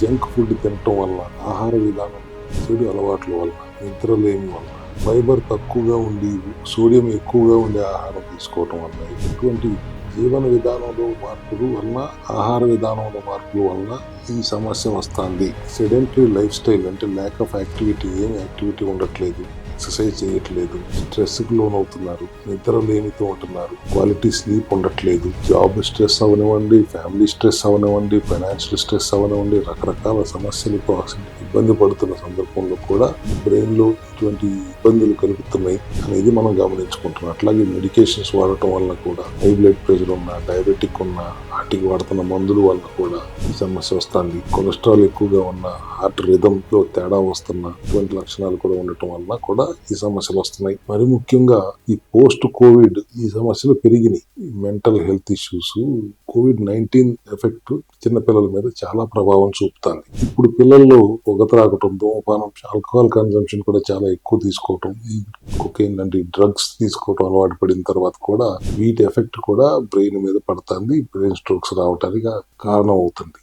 Junk food తినటం వల్ల ఆహార విధానం చెడు అలవాట్ల వల్ల నిద్ర లేని వల్ల ఫైబర్ తక్కువగా ఉండి సోడియం ఎక్కువగా ఉండే ఆహారం తీసుకోవటం వల్ల ఇటువంటి జీవన విధానంలో మార్పులు వలన ఆహార విధానంలో మార్పుల వలన ఈ సమస్య వస్తుంది. సెడెంటరీ లైఫ్ స్టైల్ అంటే ల్యాక్ ఆఫ్ యాక్టివిటీ ఏం యాక్టివిటీ ఉండట్లేదు. ఎక్సర్సైజ్ చేయట్లేదు స్ట్రెస్కి లోన్ అవుతున్నారు నిద్ర లేనితో ఉంటున్నారు క్వాలిటీ స్లీప్ ఉండట్లేదు జాబ్ స్ట్రెస్ అవనివ్వండి ఫ్యామిలీ స్ట్రెస్ అవనివ్వండి ఫైనాన్షియల్ స్ట్రెస్ అవనివ్వండి రకరకాల సమస్యలతో ఇబ్బంది పడుతున్న సందర్భంలో కూడా బ్రెయిన్లో ఇటువంటి ఇబ్బందులు కలుగుతున్నాయి అనేది మనం గమనించుకుంటున్నాం. అట్లాగే మెడికేషన్స్ వాడటం వల్ల కూడా హై బ్లడ్ ప్రెషర్ ఉన్న డయాబెటిక్ ఉన్న వాటికి వాడుతున్న మందుల వల్ల కూడా ఈ సమస్య వస్తుంది. కొలెస్ట్రాల్ ఎక్కువగా ఉన్న హార్ట్ రిధంలో తేడా వస్తున్న ఇటువంటి లక్షణాలు కూడా ఉండటం వలన కూడా ఈ సమస్యలు వస్తున్నాయి. మరి ముఖ్యంగా ఈ పోస్ట్ కోవిడ్ ఈ సమస్యలు పెరిగినాయి. Mental health issues covid nineteen effect చిన్న పిల్లల మీద చాలా ప్రభావం చూపుతుంది. ఇప్పుడు పిల్లల్లో పొగ త్రాగటం ధూమపానం ఆల్కహాల్ కన్సంప్షన్ కూడా చాలా ఎక్కువ తీసుకోవటం ఈ కొకైన్ లాంటి డ్రగ్స్ తీసుకోవటం అలవాటు పడిన తర్వాత కూడా వీటి ఎఫెక్ట్ కూడా బ్రెయిన్ మీద పడుతుంది. బ్రెయిన్ స్ట్రోక్స్ రావటానికి కారణం అవుతుంది.